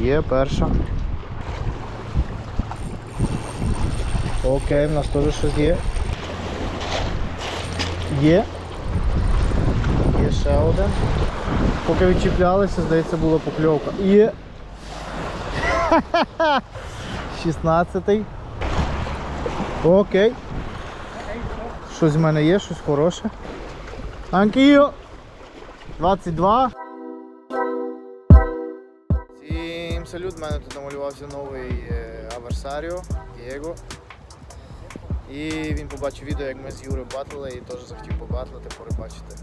Є перша. Окей, в нас теж щось є. Є. Є ще один. Поки відчіплялися, здається, була покльовка. Є. 16-й. Окей. Щось в мене є, щось хороше. Анкіо. 22. Салют, в мене тут намалювався новий е, Аверсаріо Дієго. І він побачив відео, як ми з Юрою батли і теж захотів побатлити, порибачити.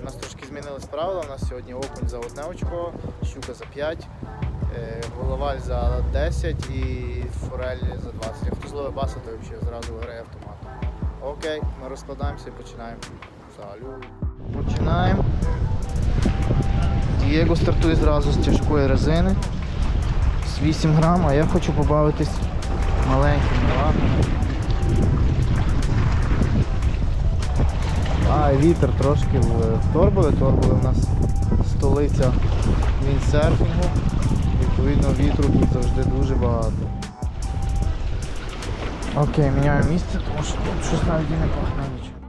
У нас трошки змінились правила, у нас сьогодні окунь за одне очко, щука за 5, е, головаль за 10 і форель за 20. А хто зловить баса, то взагалі зразу грає автоматом. Окей, ми розкладаємося і починаємо. Салют. Починаємо. Дієго стартує зразу з тяжкої резини. З 8 грам, а я хочу побавитись маленьким. Ладно. А, вітер трошки в, в Торбове у нас столиця віндсерфінгу. Відповідно, вітру тут завжди дуже багато. Окей, міняю місце, тому що тут щось навіть не пахне нічим.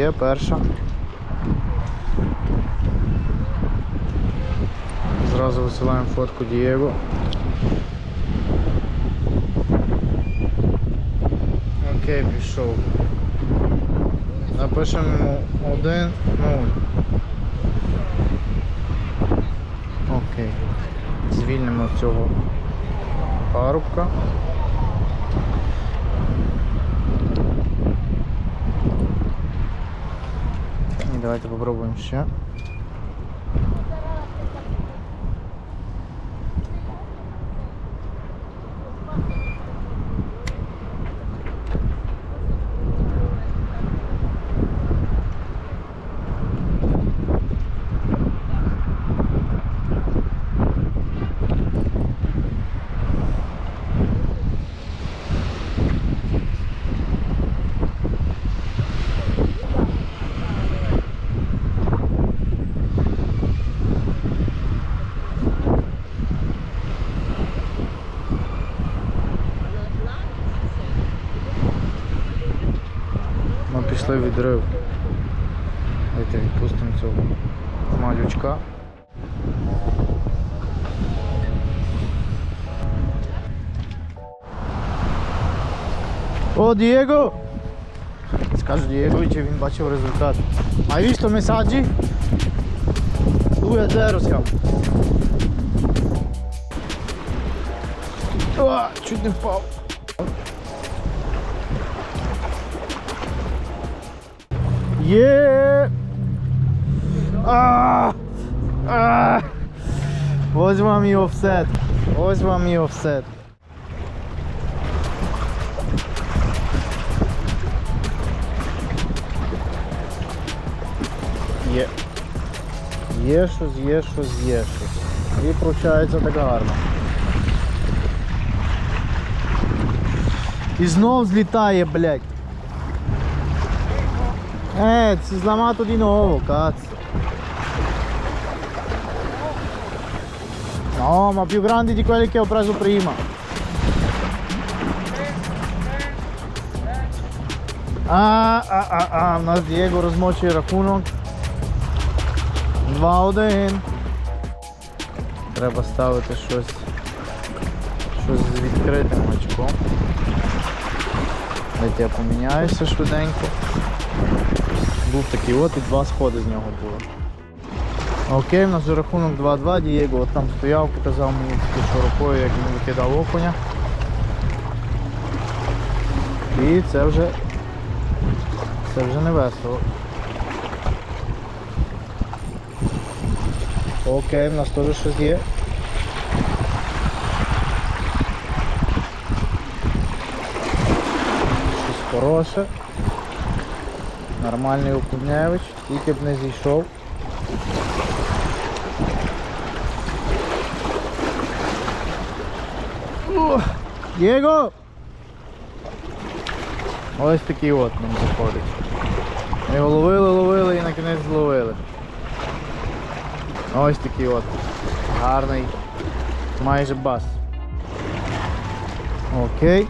Є перша. Зразу висилаємо фотку Дієго. Окей, пішов. Напишемо йому 1, 0. Окей. Звільнимо цього парубка. Давайте попробуємо ще. В відрив. Давайте відпустимо цього малючка. О, Дієго! Скажу Дієго, чи він бачив результат. Hai visto messaggi? 2-0 siamo. О, чуть не впав. Є! А! А! Ось вам і офсет. Ось вам і офсет. Є. Є щось, є щось, є щось. І виходить так гарно. І знов злітає, блядь. Eh, si è slamato di nuovo, cazzo. No, ma più grandi di quelli che ho preso prima. А, а, а, а, у нас Дієго розмочує рахунок. 2-1. Треба ставити щось. Щось з відкритим очком. Дайте я поміняюся швиденько. Був такий от і два сходи з нього було. Окей, у нас вже рахунок 2-2, Дієго от там стояв, показав мені що рукою, як він викидав окуня. І це вже це вже не весело. Окей, в нас теж щось є. Щось хороше. Нормальний Окуневич, тільки б не зійшов. Дієго! Ось такий от нам заходить. Ми його ловили, ловили і на кінець зловили. Ось такий от. Гарний. Майже бас. Окей.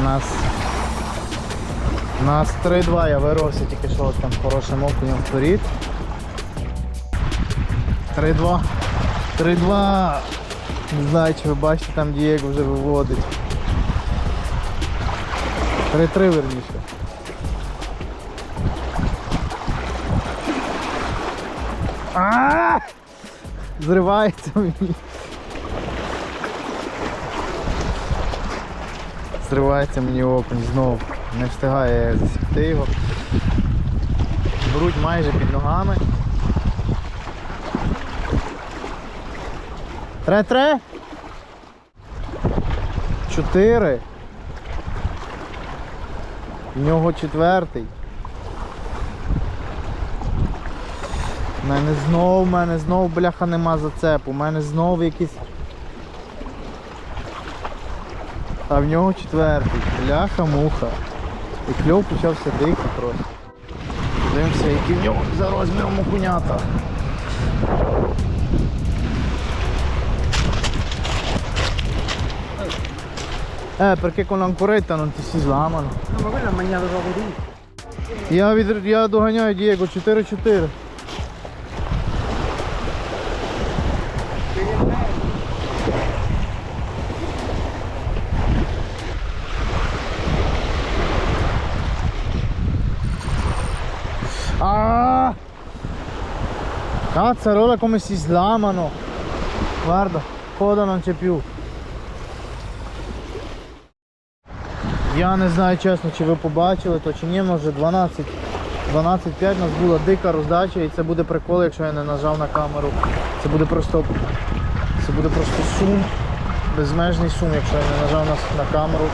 У нас. Нас 3-2, я вирвався тільки що там хорошим окунем вперед. 3-2. 3-2. Не знаю, чи ви бачите, там Дієго вже виводить. 3-3 верніше. А! Зривається мені. Зривається мені окунь знову. Не встигає засікти його. Беруть майже під ногами. Тре-тре. Чотири. В нього четвертий. У мене знов, у мене знов бляха нема зацепу. У мене знов якийсь. А в нього четвертий. Бляха-муха. І кльов почався дикий просто. Дивимося, які в нього за розміром окунята. Eh, perché con l'ancoretta non ti si slamano. No, ma quello ha mangiato proprio tutto. Я, від... я доганяю Дієго 4-4. Cazzarola come si slamano! Guarda, non c'è più. Я не знаю чесно, чи ви побачили то чи ні, може 12 12-5 у нас була дика роздача і це буде прикол, якщо я не нажав на камеру. Це буде просто це буде просто сум, безмежний сум, якщо я не нажав на, на камеру,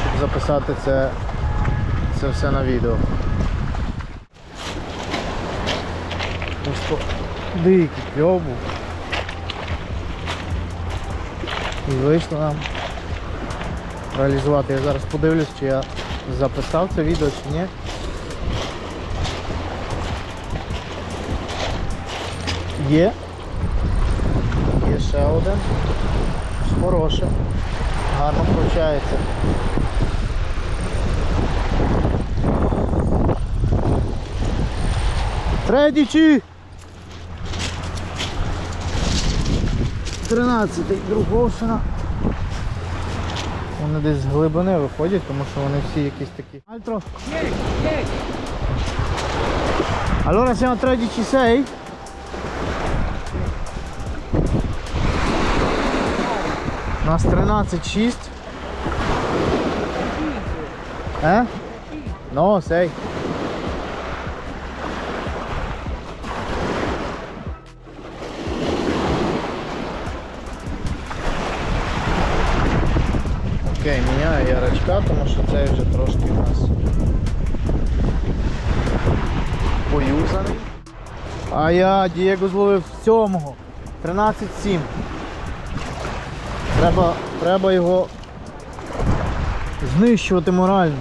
щоб записати це, це все на відео деякі кльобу. І вийшло нам реалізувати. Я зараз подивлюсь, чи я записав це відео чи ні. Є. Є ще один. Хороше. Гарно виходить. Третій! 13-й Друговщина. Вони десь з глибини виходять, тому що вони всі якісь такі. Альтро. Allora siamo 13-6? У нас 13-6. Eh? No, 6. Міняю тому що цей вже трошки у нас поюзаний. А я Дієго зловив сьомого. 13-7. Треба, треба його знищувати морально.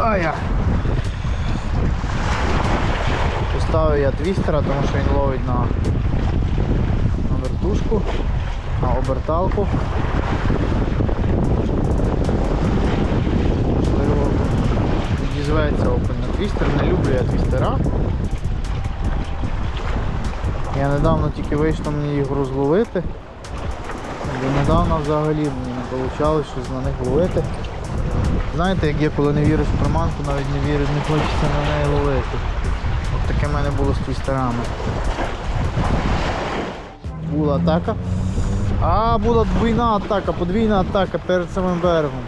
Ая. Поставив я твістера, тому що він ловить на на на оберталку. Можливо, відізветься на твістер. Не люблю я твістера. Я недавно тільки вийшло мені їх розловити. Бо недавно взагалі мені не вийшло щось на них ловити. Знаєте, як є, коли не віриш в приманку, навіть не віриш, не хочеться на неї ловити. От таке в мене було з твістерами була атака. А, була двійна атака, подвійна атака перед самим берегом.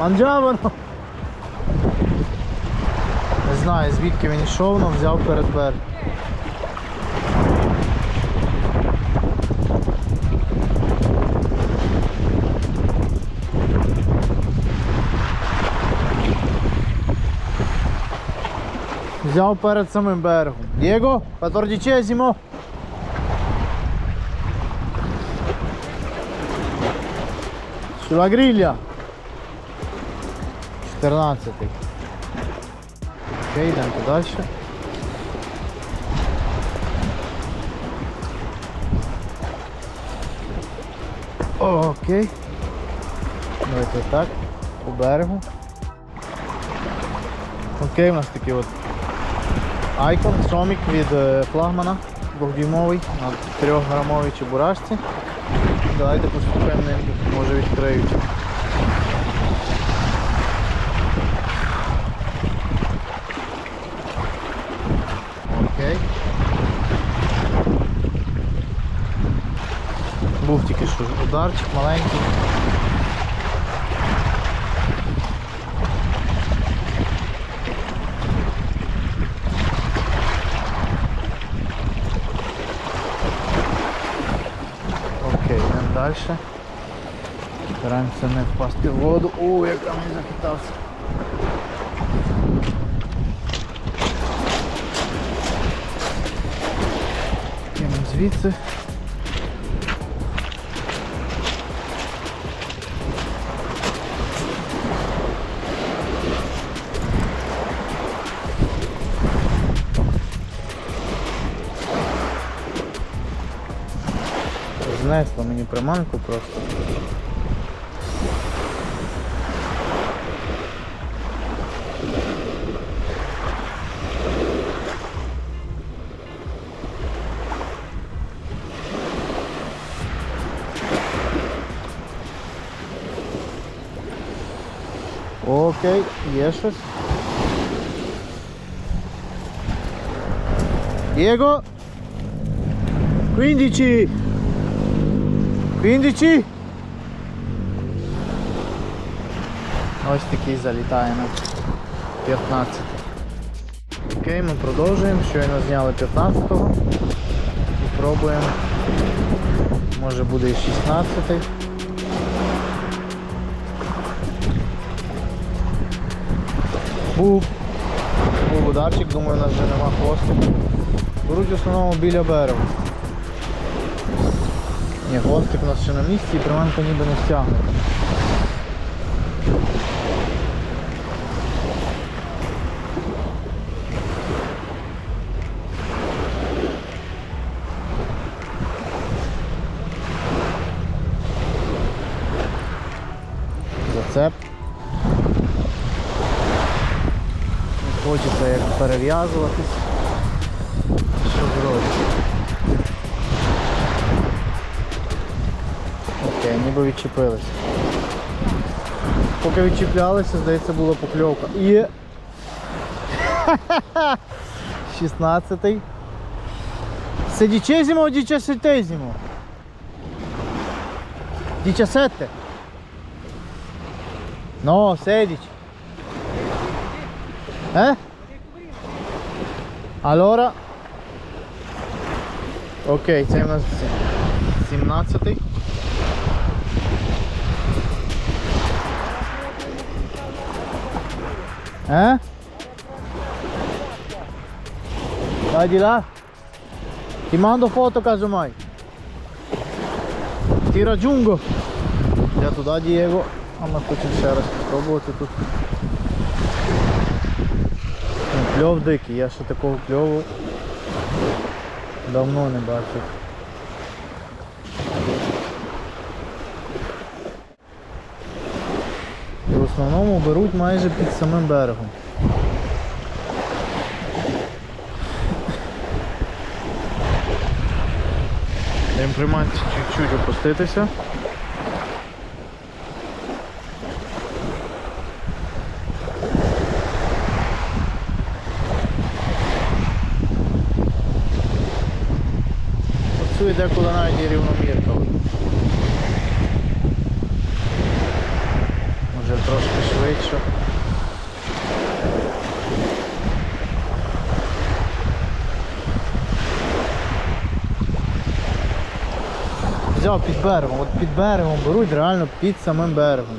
Манджавано! Не знаю звідки він йшов, але взяв перед берегом. Взяв перед самим берегом. Дієго, 14 зимо. Sulla griglia. 14. Окей, йдемо далі. Окей. Давайте так, по берегу. Окей, у нас такий от айкон, сомік від е, флагмана, двохдюймовий на 3 грамовій чебурашці. Давайте поступимо ним, може відкриють. Окей. Був тільки що ударчик маленький. Окей, йдемо далі. Стараємося не впасти в воду. О, як там не захитався. Кинемо звідси. Знесло мені приманку просто. Окей, є щось. Diego 15 15 Ось такий залітає на 15. Окей, ми продовжуємо. Щойно зняли 15-го. І пробуємо. Може буде і 16-й. Був. Був ударчик, думаю, у нас вже нема хвосту. Беруть в основному біля берегу. Ні, хвостик у нас ще на місці і приманка ніби не стягнута. Зацеп. Не хочеться як перев'язуватись. Що зробити? Окей, ніби відчепились. Поки відчіплялися, здається, була покльовка. Є. 16-й. Sedicesimo o diciassettesimo? Diciassette? No, 16. Eh? Allora. Ok, це у нас 17-й. Eh? Vai di là? Ti mando foto casomai. Ti raggiungo. Я туди, Дієго. А ми хочемо ще раз спробувати тут. Кльов дикий, я ще такого кльову давно не бачив. І в основному беруть майже під самим берегом. Даємо приманці чуть-чуть опуститися. Працює деколи навіть і рівномірка. Може швидше. Взяв під берегом, от під берегом беруть реально під самим берегом.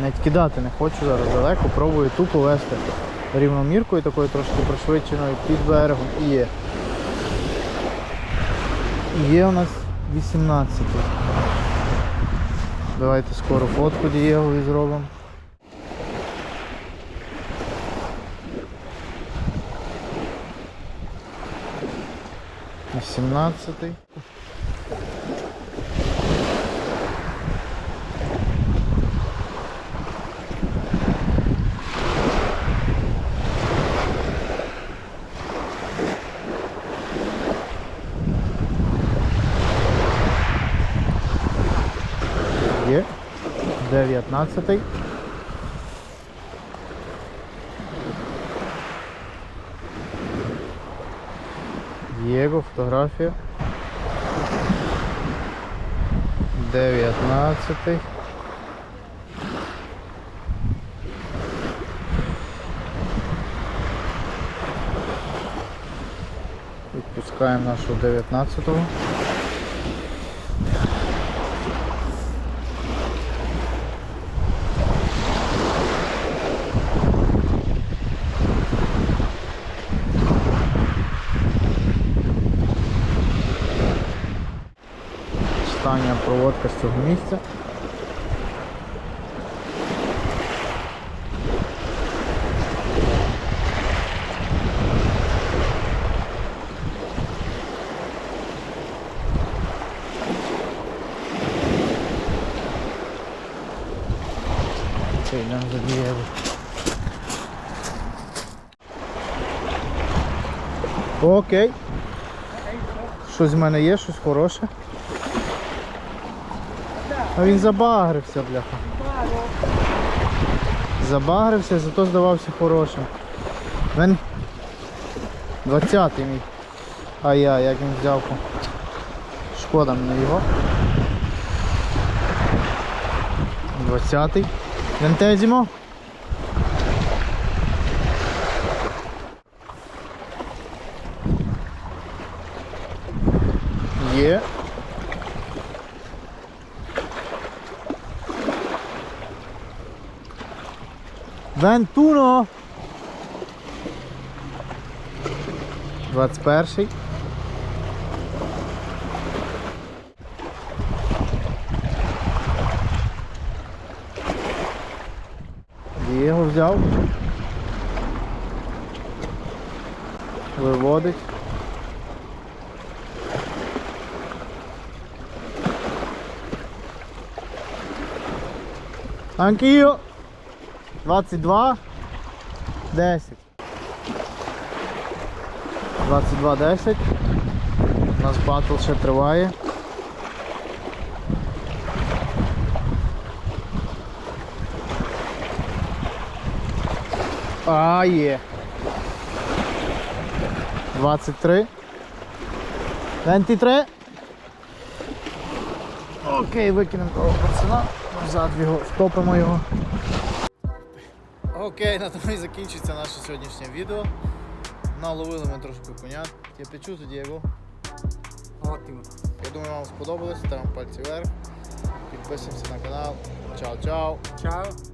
Навіть кидати не хочу зараз далеко, пробую тупо вести рівноміркою такою трошки пришвидшеною під берегом і є. Є у нас 18. Давайте скоро фотку Дієгові зробимо. Вісімнадцятий. Є. Дев'ятнадцятий. Єго, фотографія. Дев'ятнадцятий. Відпускаємо нашого дев'ятнадцятого. Остання проводка з цього місця. Окей. Щось в мене є, щось хороше. А він забагрився, бляха. Забагрився, зато здавався хорошим. Він 20-й мій. А я, як він взяв. Шкода мені його. 20-й. Вентезімо. 21 21 Дієго взяв виводить Anch'io 22. 10. 22 10. У нас батл ще триває. А, є. 23. 23. Окей, викинемо того пацана. Назад його, втопимо його. Окей, на тому і закінчується наше сьогоднішнє відео. Наловили ми трошки коня. Я печу тоді його. Отимо. Я думаю, вам сподобалось. Ставимо пальці вверх. Підписуємося на канал. Чао-чао. Ciao.